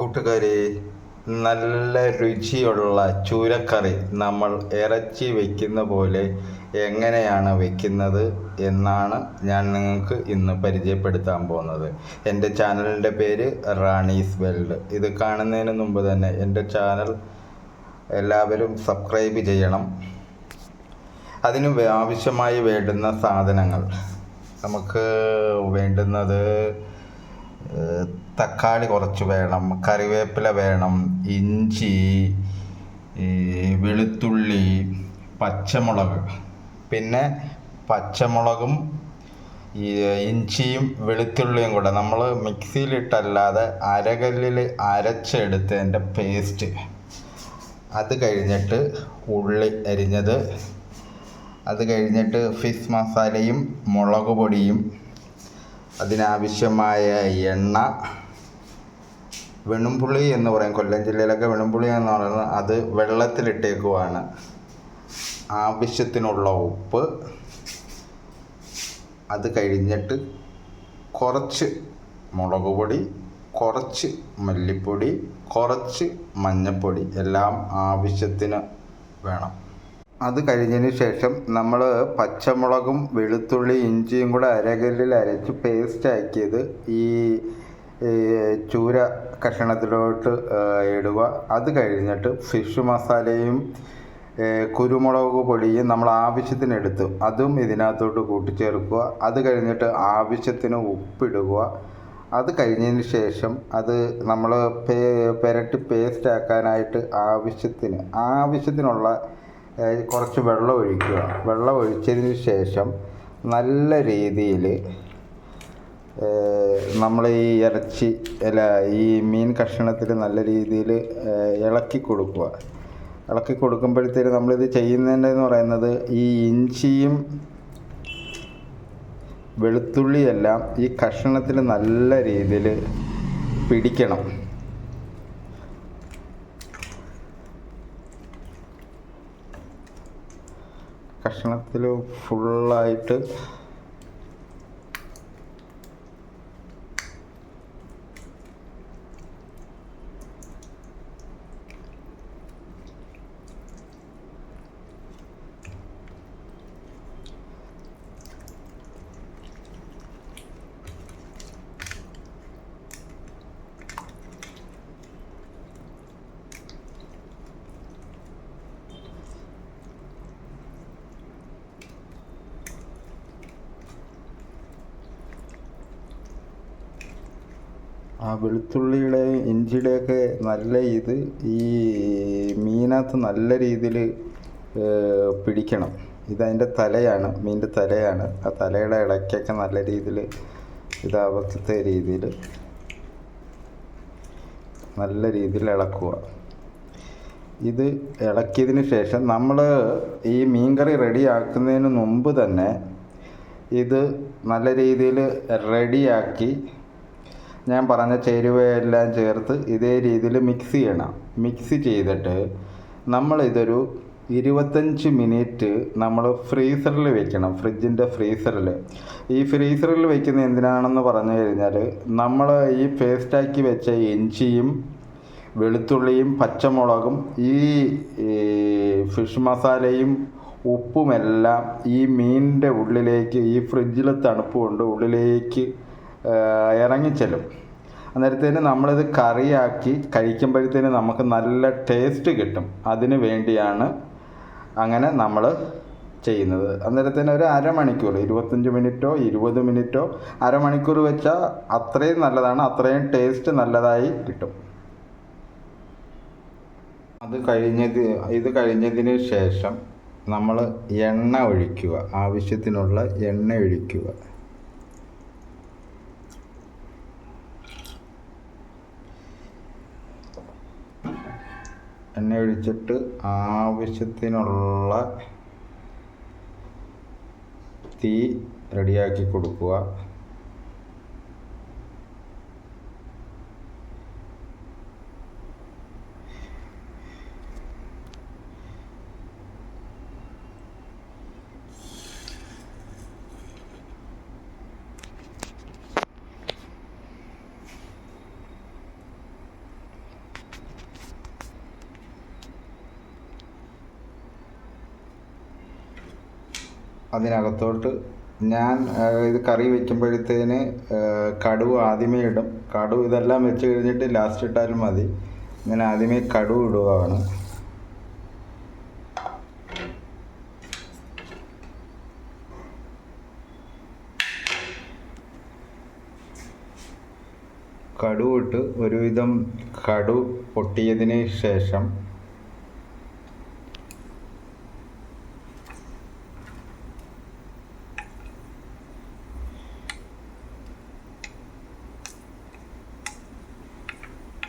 കൂട്ടുകാരെ നല്ല രുചിയുള്ള ചൂരക്കറി നമ്മൾ ഇറച്ചി വെക്കുന്ന പോലെ എങ്ങനെയാണ് വെക്കുന്നത് എന്നാണ് ഞാൻ നിങ്ങൾക്ക് ഇന്ന് പരിചയപ്പെടുത്താൻ പോകുന്നത്. എന്റെ ചാനലിന്റെ പേര് റാണീസ് വേൾഡ്. ഇത് കാണുന്നതിന് മുമ്പ് തന്നെ എന്റെ ചാനൽ എല്ലാവരും സബ്സ്ക്രൈബ് ചെയ്യണം. അതിന് ആവശ്യമായി വേണ്ടുന്ന സാധനങ്ങൾ. നമുക്ക് വേണ്ടുന്നത് തക്കാളി കുറച്ച് വേണം കറിവേപ്പില വേണം ഇഞ്ചി വെളുത്തുള്ളി പച്ചമുളക്. പിന്നെ പച്ചമുളകും ഇഞ്ചിയും വെളുത്തുള്ളിയും കൂടെ നമ്മൾ മിക്സിയിലിട്ടല്ലാതെ അരകല്ലിൽ അരച്ചെടുത്തതിന്റെ പേസ്റ്റ്. അത് കഴിഞ്ഞിട്ട് ഉള്ളി അരിഞ്ഞത്. അത് കഴിഞ്ഞിട്ട് ഫിഷ് മസാലയും മുളക് പൊടിയും അതിനാവശ്യമായ എണ്ണ വെണുംപുളി എന്ന് പറയും. കൊല്ലം ജില്ലയിലൊക്കെ വെണുംപുളി എന്ന് പറയുന്നത് അത് വെള്ളത്തിലിട്ടേക്കുവാണ്. ആവശ്യത്തിനുള്ള ഉപ്പ് അത് കഴിഞ്ഞിട്ട് കുറച്ച് മുളക് പൊടി കുറച്ച് മല്ലിപ്പൊടി കുറച്ച് മഞ്ഞൾപ്പൊടി എല്ലാം ആവശ്യത്തിന് വേണം. അത് കഴിഞ്ഞതിന് ശേഷം നമ്മൾ പച്ചമുളകും വെളുത്തുള്ളി ഇഞ്ചിയും കൂടെ അരകല്ലിൽ അരച്ച് പേസ്റ്റ് ആക്കിയത് ഈ ചൂര കഷണത്തിലോട്ട് ഇടുക. അത് കഴിഞ്ഞിട്ട് ഫിഷ് മസാലയും കുരുമുളക് പൊടിയും നമ്മൾ ആവശ്യത്തിന് എടുത്തു. അതും ഇതിനകത്തോട്ട് കൂട്ടിച്ചേർക്കുക. അത് കഴിഞ്ഞിട്ട് ആവശ്യത്തിന് ഉപ്പിടുക. അത് കഴിഞ്ഞതിന് ശേഷം അത് നമ്മൾ പേ പുരട്ടി പേസ്റ്റ് ആക്കാനായിട്ട് ആവശ്യത്തിന് ആവശ്യത്തിനുള്ള കുറച്ച് വെള്ളം ഒഴിക്കുക. വെള്ളം ഒഴിച്ചതിന് ശേഷം നല്ല രീതിയിൽ നമ്മൾ ഈ ഇറച്ചി അല്ല ഈ മീൻ കഷ്ണത്തിൽ നല്ല രീതിയിൽ ഇളക്കി കൊടുക്കുക. ഇളക്കി കൊടുക്കുമ്പോഴത്തേക്ക് നമ്മളിത് ചെയ്യുന്നതിന്റെന്ന് പറയുന്നത് ഈ ഇഞ്ചിയും വെളുത്തുള്ളിയെല്ലാം ഈ കഷ്ണത്തിൽ നല്ല രീതിയിൽ പിടിക്കണം. കഷ്ണത്തിൽ ഫുള്ളായിട്ട് ആ വെളുത്തുള്ളിയുടെ ഇഞ്ചിയുടെയൊക്കെ നല്ല ഇത് ഈ മീനകത്ത് നല്ല രീതിയിൽ പിടിക്കണം. ഇതതിന്റെ തലയാണ് മീനിന്റെ തലയാണ്. ആ തലയുടെ ഇടയ്ക്കൊക്കെ നല്ല രീതിയിൽ ഇതാവത്തെ രീതിയിൽ നല്ല രീതിയിൽ ഇളക്കുക. ഇത് ഇളക്കിയതിന് ശേഷം നമ്മൾ ഈ മീൻകറി റെഡിയാക്കുന്നതിന് മുമ്പ് തന്നെ ഇത് നല്ല രീതിയിൽ റെഡിയാക്കി ഞാൻ പറഞ്ഞ ചേരുവയെല്ലാം ചേർത്ത് ഇതേ രീതിയിൽ മിക്സ് ചെയ്യണം. മിക്സ് ചെയ്തിട്ട് നമ്മളിതൊരു ഇരുപത്തഞ്ച് മിനിറ്റ് നമ്മൾ ഫ്രീസറിൽ വെക്കണം. ഫ്രിഡ്ജിന്റെ ഫ്രീസറിൽ. ഈ ഫ്രീസറിൽ വെക്കുന്നത് എന്തിനാണെന്ന് പറഞ്ഞു കഴിഞ്ഞാൽ നമ്മൾ ഈ പേസ്റ്റാക്കി വെച്ച ഇഞ്ചിയും വെളുത്തുള്ളിയും പച്ചമുളകും ഈ ഫിഷ് മസാലയും ഉപ്പുമെല്ലാം ഈ മീനിന്റെ ഉള്ളിലേക്ക് ഈ ഫ്രിഡ്ജിൽ തണുപ്പ് കൊണ്ട് ഉള്ളിലേക്ക് ഇറങ്ങിച്ചെല്ലും. അന്നേരത്തേന് നമ്മളിത് കറിയാക്കി കഴിക്കുമ്പോഴത്തേന് നമുക്ക് നല്ല ടേസ്റ്റ് കിട്ടും. അതിന് വേണ്ടിയാണ് അങ്ങനെ നമ്മൾ ചെയ്യുന്നത്. അന്നേരത്തേന് ഒരു അരമണിക്കൂർ ഇരുപത്തഞ്ച് മിനിറ്റോ ഇരുപത് മിനിറ്റോ അരമണിക്കൂർ വെച്ചാൽ അത്രയും നല്ലതാണ് അത്രയും ടേസ്റ്റ് നല്ലതായി കിട്ടും. അത് കഴിഞ്ഞത് ഇത് കഴിഞ്ഞതിന് ശേഷം നമ്മൾ എണ്ണ ഒഴിക്കുക ആവശ്യത്തിനുള്ള എണ്ണ ഒഴിക്കുക. എണ്ണ ഒഴിച്ചിട്ട് ആവശ്യത്തിനുള്ള തീ റെഡിയാക്കി കൊടുക്കുക. അതിനകത്തോട്ട് ഞാൻ ഇത് കറി വെക്കുമ്പോഴത്തേന് കടുവ് ആദ്യമേ ഇടും. കടുവ് ഇതെല്ലാം വെച്ച് കഴിഞ്ഞിട്ട് ലാസ്റ്റ് ഇട്ടാലും മതി. ഞാൻ ആദ്യമേ കടുവ് ഇടുകയാണ് കടുവിട്ട് ഒരുവിധം കടു പൊട്ടിയതിന് ശേഷം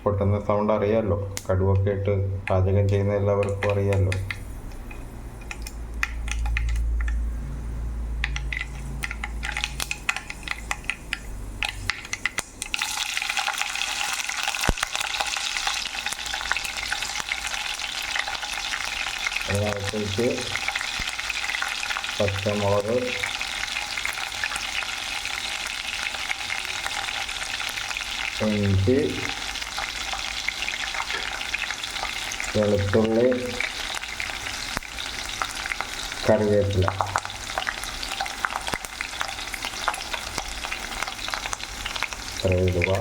പൊട്ടുന്ന സൗണ്ട് അറിയാമല്ലോ കടുവൊക്കെ ഇട്ട് പാചകം ചെയ്യുന്ന എല്ലാവർക്കും അറിയാമല്ലോ പച്ചമുളക് ഇഞ്ചി വെളുത്തുള്ളി കറിവേപ്പില. ഇടുക.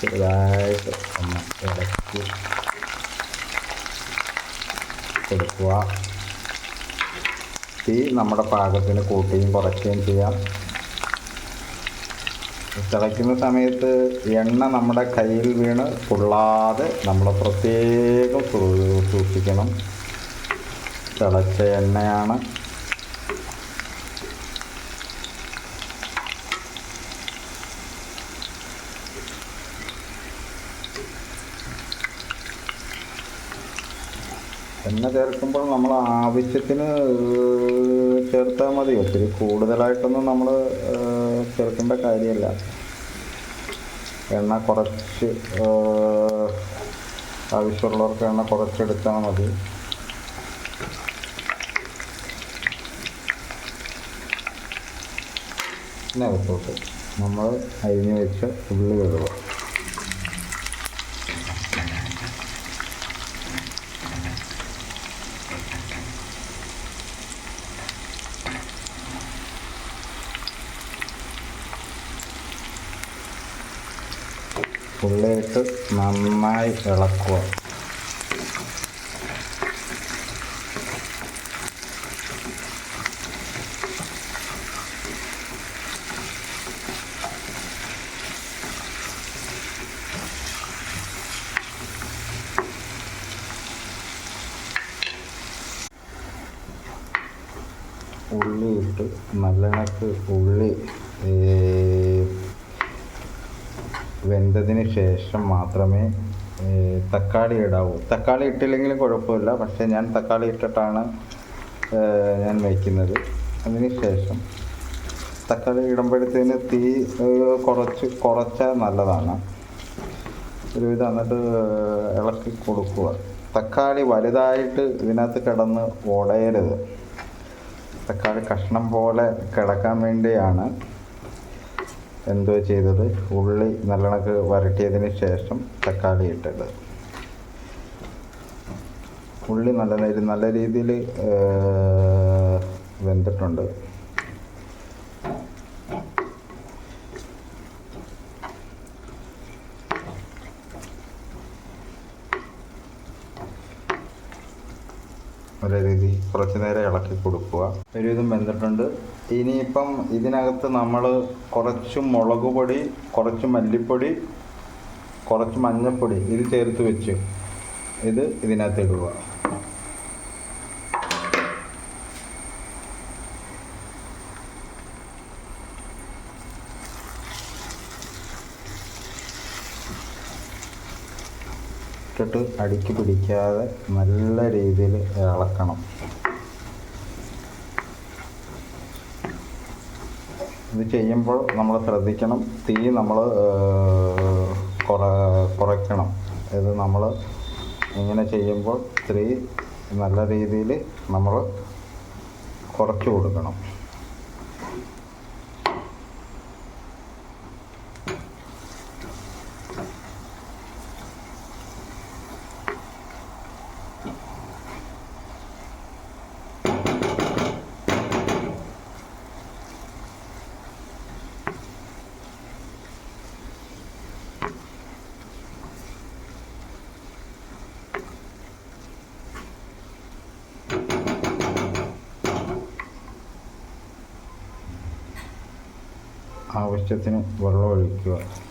ചെറുതായിട്ട് ഒന്ന് ഇളക്കി കൊടുക്കുക. തീ നമ്മുടെ പാകത്തിന് കൂട്ടുകയും കുറയ്ക്കുകയും ചെയ്യാം. തിളയ്ക്കുന്ന സമയത്ത് എണ്ണ നമ്മുടെ കയ്യിൽ വീണ് പൊള്ളാതെ നമ്മൾ പ്രത്യേകം സൂക്ഷിക്കണം. തിളച്ച എണ്ണയാണ്. എണ്ണ ചേർക്കുമ്പോൾ നമ്മൾ ആവശ്യത്തിന് ചേർത്താൽ മതി. ഒത്തിരി കൂടുതലായിട്ടൊന്നും നമ്മൾ ചേർക്കേണ്ട കാര്യമല്ല. എണ്ണ കുറച്ച് ആവശ്യമുള്ളവർക്ക് എണ്ണ കുറച്ചെടുത്താൽ മതി. ഇതിനകത്തോട്ട് നമ്മൾ അരിഞ്ഞ് വെച്ച ഉള്ളി ഇടുക ഉള്ളിയിട്ട് നന്നായി ഇളക്കുക. ഉള്ളിയിട്ട് ഇട്ട് ഉള്ളി വെന്തതിന് ശേഷം മാത്രമേ തക്കാളി ഇടാവൂ. തക്കാളി ഇട്ടില്ലെങ്കിലും കുഴപ്പമില്ല. പക്ഷേ ഞാൻ തക്കാളി ഇട്ടിട്ടാണ് ഞാൻ വയ്ക്കുന്നത് അതിന് ശേഷം തക്കാളി ഇടുമ്പോഴത്തേന് തീ കുറച്ച് കുറച്ചാൽ നല്ലതാണ്. ഒരുവിധം എന്നിട്ട് ഇളക്കി കൊടുക്കുക. തക്കാളി വലുതായിട്ട് ഇതിനകത്ത് കിടന്ന് ഉടയരുത്. തക്കാളി കഷ്ണം പോലെ കിടക്കാൻ വേണ്ടിയാണ് എന്തോ ചെയ്തത് ഉള്ളി നല്ലണക്ക് വരട്ടിയതിന് ശേഷം തക്കാളി ഇട്ടത്. ഉള്ളി നല്ല നല്ല രീതിയിൽ വെന്തിട്ടുണ്ട്. നല്ല രീതി. കുറച്ച് നേരം ഇളക്കി കൊടുക്കുക. ഒരുവിധം വെന്തിട്ടുണ്ട്. ഇനിയിപ്പം ഇതിനകത്ത് നമ്മൾ കുറച്ച് മുളക് പൊടി കുറച്ച് മല്ലിപ്പൊടി കുറച്ച് മഞ്ഞൾപ്പൊടി ഇത് ചേർത്ത് വെച്ച് ഇത് ഇതിനകത്ത് ഇടുക. ഇട്ടിട്ട് അടിക്ക് പിടിക്കാതെ നല്ല രീതിയിൽ ഇളക്കണം. ഇത് ചെയ്യുമ്പോൾ നമ്മൾ ശ്രദ്ധിക്കണം തീ നമ്മൾ കുറ കുറയ്ക്കണം. ഇത് നമ്മൾ ഇങ്ങനെ ചെയ്യുമ്പോൾ തീ നല്ല രീതിയിൽ നമ്മൾ കുറച്ച് കൊടുക്കണം. ആവശ്യത്തിന് വെള്ളം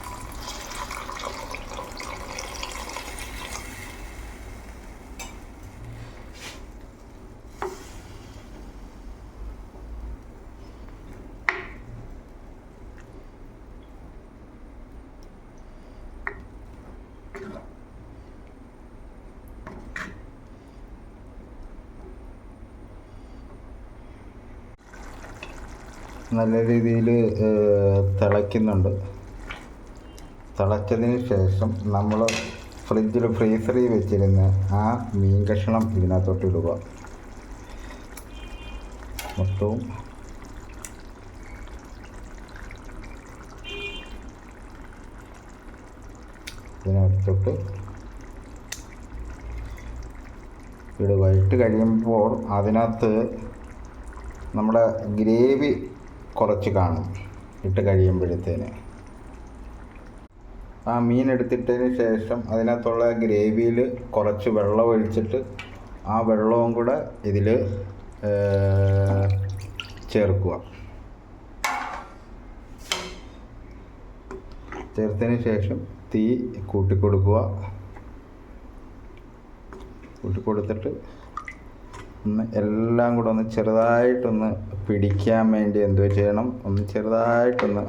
നല്ല രീതിയിൽ തിളയ്ക്കുന്നുണ്ട്. തിളച്ചതിന് ശേഷം നമ്മൾ ഫ്രിഡ്ജിൽ ഫ്രീസറിൽ വെച്ചിരുന്ന ആ മീൻ കഷ്ണം ഇതിനകത്തോട്ട് ഇടുക. മൊത്തവും. ഇതിനകത്തോട്ട് ഇടുക. ഇട്ട് കഴിയുമ്പോൾ അതിനകത്ത് നമ്മുടെ ഗ്രേവി കുറച്ച് കാണും. ഇട്ട് കഴിയുമ്പോഴത്തേന്. ആ മീൻ എടുത്തിട്ടതിന് ശേഷം അതിനകത്തുള്ള ഗ്രേവിയിൽ കുറച്ച് വെള്ളം ഒഴിച്ചിട്ട് ആ വെള്ളവും കൂടെ ഇതിൽ ചേർക്കുക. ചേർത്തതിന് ശേഷം തീ കൂട്ടിക്കൊടുക്കുക. കൂട്ടിക്കൊടുത്തിട്ട് ഒന്ന് എല്ലാം കൂടെ ഒന്ന് ചെറുതായിട്ടൊന്ന് പിടിക്കാൻ വേണ്ടി എന്തോ ചെയ്യണം? ഒന്ന് ചെറുതായിട്ടൊന്ന്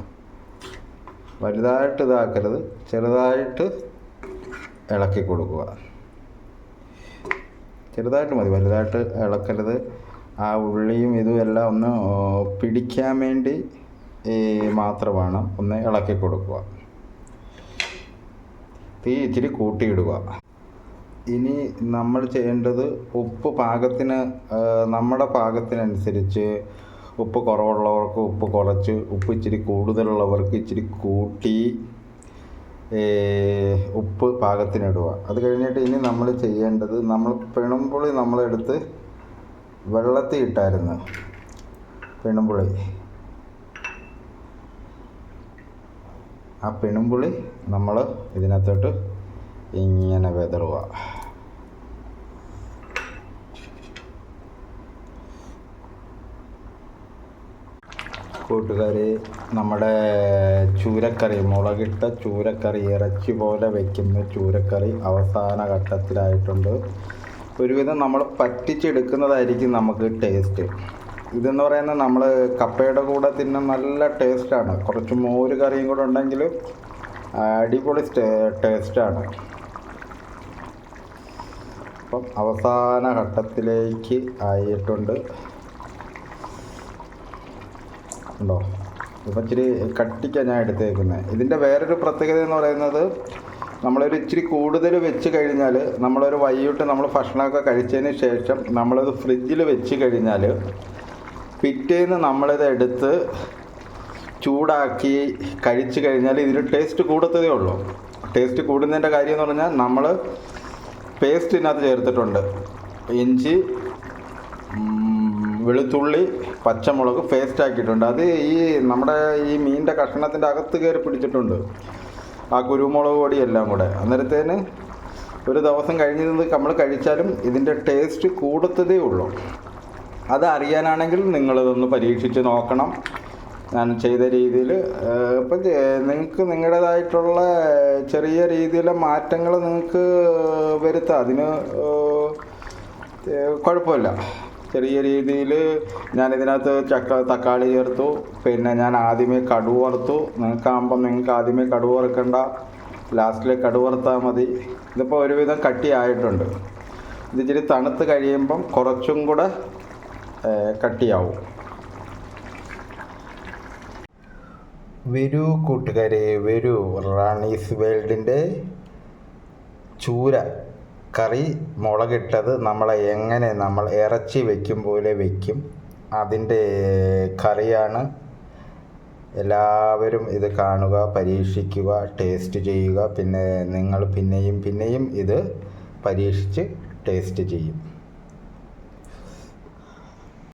വലുതായിട്ട് ഇതാക്കരുത്. ചെറുതായിട്ട് ഇളക്കി കൊടുക്കുക. ചെറുതായിട്ട് മതി വലുതായിട്ട് ഇളക്കരുത്. ആ ഉള്ളിയും ഇതും എല്ലാം ഒന്ന് പിടിക്കാൻ വേണ്ടി മാത്രമാണ് ഒന്ന് ഇളക്കി കൊടുക്കുക. തീ ഇച്ചിരി കൂട്ടിയിടുക. ഇനി നമ്മൾ ചെയ്യേണ്ടത് ഉപ്പ് പാകത്തിന് നമ്മുടെ പാകത്തിനനുസരിച്ച് ഉപ്പ് കുറവുള്ളവർക്ക് ഉപ്പ് കുറച്ച് ഉപ്പ് ഇച്ചിരി കൂടുതലുള്ളവർക്ക് ഇച്ചിരി കൂട്ടി ഉപ്പ് പാകത്തിനിടുക. അത് കഴിഞ്ഞിട്ട് ഇനി നമ്മൾ ചെയ്യേണ്ടത് നമ്മൾ പെണുമ്പുളി നമ്മളെടുത്ത് വെള്ളത്തിൽ ഇട്ടായിരുന്നു. പെണുമ്പുളി ആ പെണുമ്പുളി നമ്മൾ ഇതിനകത്തോട്ട് ഇങ്ങനെ വെതറുക. കൂട്ടുകാരെ നമ്മുടെ ചൂരക്കറി മുളകിട്ട ചൂരക്കറി ഇറച്ചി പോലെ വയ്ക്കുന്ന ചൂരക്കറി അവസാന ഘട്ടത്തിലായിട്ടുണ്ട്. ഒരുവിധം നമ്മൾ പറ്റിച്ചെടുക്കുന്നതായിരിക്കും നമുക്ക് ടേസ്റ്റ്. ഇതെന്ന് പറയുന്നത് നമ്മൾ കപ്പയുടെ കൂടെ തിന്നാൻ നല്ല ടേസ്റ്റാണ്. കുറച്ച് മോര് കറിയും കൂടെ ഉണ്ടെങ്കിൽ അടിപൊളി ടേസ്റ്റാണ്. അപ്പം അവസാന ഘട്ടത്തിലേക്ക് ആയിട്ടുണ്ട്. ഉണ്ടോ? ഇപ്പം ഇച്ചിരി കട്ടിക്കാണ് ഞാൻ എടുത്തേക്കുന്നത് ഇതിന്റെ വേറൊരു പ്രത്യേകത എന്ന് പറയുന്നത് നമ്മളൊരു ഇച്ചിരി കൂടുതൽ വെച്ച് കഴിഞ്ഞാൽ നമ്മളൊരു വൈകിട്ട് നമ്മൾ ഭക്ഷണമൊക്കെ കഴിച്ചതിന് ശേഷം നമ്മളത് ഫ്രിഡ്ജിൽ വെച്ച് കഴിഞ്ഞാൽ പിറ്റേന്ന് നമ്മളിത് എടുത്ത് ചൂടാക്കി കഴിച്ചു കഴിഞ്ഞാൽ ഇതിന് ടേസ്റ്റ് കൂടത്തതേ ഉള്ളൂ. ടേസ്റ്റ് കൂടുന്നതിന്റെ കാര്യം എന്ന് പറഞ്ഞാൽ നമ്മൾ പേസ്റ്റ് ഇതിനകത്ത് ചേർത്തിട്ടുണ്ട്. ഇഞ്ചി വെളുത്തുള്ളി പച്ചമുളക് പേസ്റ്റ് ആക്കിയിട്ടുണ്ട്. അത് ഈ നമ്മുടെ ഈ മീനിന്റെ കഷ്ണത്തിന്റെ അകത്ത് കയറി പിടിച്ചിട്ടുണ്ട്. ആ കുരുമുളക് പൊടി എല്ലാം കൂടെ. അന്നേരത്തേന് ഒരു ദിവസം കഴിഞ്ഞിരുന്നത് നമ്മൾ കഴിച്ചാലും ഇതിന്റെ ടേസ്റ്റ് കൂടത്തതേ ഉള്ളൂ. അത് അറിയാനാണെങ്കിൽ നിങ്ങളിതൊന്ന് പരീക്ഷിച്ച് നോക്കണം. ഞാൻ ചെയ്ത രീതിയിൽ ഇപ്പം നിങ്ങൾക്ക് നിങ്ങളുടേതായിട്ടുള്ള ചെറിയ രീതിയിലെ മാറ്റങ്ങൾ നിങ്ങൾക്ക് വരുത്താം. അതിന് കുഴപ്പമില്ല. ചെറിയ രീതിയിൽ ഞാൻ ഞാനിതിനകത്ത് ചക്ക തക്കാളി ചേർത്തു. പിന്നെ ഞാൻ ആദ്യമേ കടുവ് വറുത്തു. നിങ്ങൾക്കാകുമ്പം നിങ്ങൾക്ക് ആദ്യമേ കടുവ് വറുക്കണ്ട. ലാസ്റ്റിൽ കടുവ് വറുത്താൽ മതി. ഇതിപ്പോൾ ഒരുവിധം കട്ടിയായിട്ടുണ്ട്. ഇതിച്ചിരി തണുത്ത് കഴിയുമ്പം കുറച്ചും കൂടെ കട്ടിയാവും. വരൂ കൂട്ടുകാരെ വരൂ. റാണീസ് വേൾഡിന്റെ ചൂര കറി മുളകിട്ടത് നമ്മളെ എങ്ങനെ നമ്മൾ ഇറച്ചി വെക്കും പോലെ വെക്കും. അതിന്റെ കറിയാണ്. എല്ലാവരും ഇത് കാണുക പരീക്ഷിക്കുക ടേസ്റ്റ് ചെയ്യുക. പിന്നെ നിങ്ങൾ പിന്നെയും പിന്നെയും ഇത് പരീക്ഷിച്ച് ടേസ്റ്റ് ചെയ്യും.